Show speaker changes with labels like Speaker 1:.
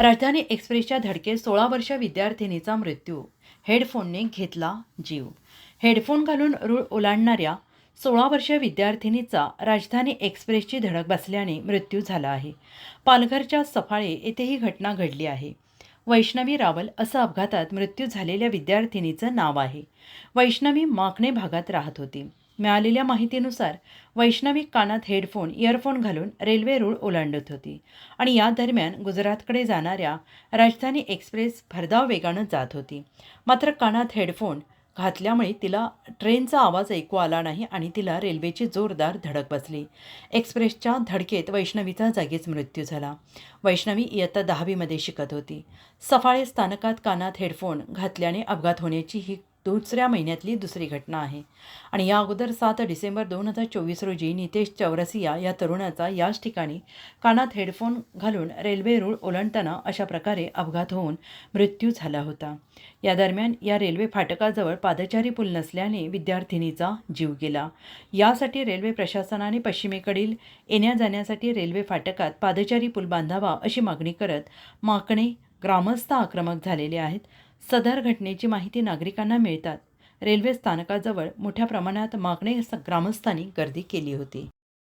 Speaker 1: राजधानी एक्सप्रेसच्या धडकेत सोळा वर्ष विद्यार्थिनीचा मृत्यू. हेडफोनने घेतला जीव. हेडफोन घालून रूळ ओलांडणाऱ्या सोळा वर्ष विद्यार्थिनीचा राजधानी एक्सप्रेसची धडक बसल्याने मृत्यू झाला आहे. पालघरच्या सफाळे येथे ही घटना घडली आहे. वैष्णवी रावल असं अपघातात मृत्यू झालेल्या विद्यार्थिनीचं नाव आहे. वैष्णवी माकणे भागात राहत होती. मिळालेल्या माहितीनुसार वैष्णवी कानात हेडफोन इयरफोन घालून रेल्वे रूळ ओलांडत होती आणि या दरम्यान गुजरातकडे जाणाऱ्या राजधानी एक्सप्रेस भरधाव वेगानं जात होती. मात्र कानात हेडफोन घातल्यामुळे तिला ट्रेनचा आवाज ऐकू आला नाही आणि तिला रेल्वेची जोरदार धडक बसली. एक्सप्रेसच्या धडकेत वैष्णवीचा जागीच मृत्यू झाला. वैष्णवी इयत्ता दहावीमध्ये शिकत होती. सफाळे स्थानकात कानात हेडफोन घातल्याने अपघात होण्याची ही दुसऱ्या महिन्यातली दुसरी घटना आहे. आणि या अगोदर सात डिसेंबर दोन हजार चोवीस रोजी नितेश चौरसिया या तरुणाचा याच ठिकाणी कानात हेडफोन घालून रेल्वे रूळ ओलांडताना अशा प्रकारे अपघात होऊन मृत्यू झाला होता. या दरम्यान या रेल्वे फाटकाजवळ पादचारी पूल नसल्याने विद्यार्थिनीचा जीव गेला. यासाठी रेल्वे प्रशासनाने पश्चिमेकडील येण्या जाण्यासाठी रेल्वे फाटकात पादचारी पूल बांधावा अशी मागणी करत माकणे ग्रामस्थ आक्रमक झालेले आहेत. सदर घटनेची माहिती नागरिकांना मिळतात. रेल्वे स्थानकाजवळ मोठ्या प्रमाणात मागणे ग्रामस्थांनी गर्दी केली होती.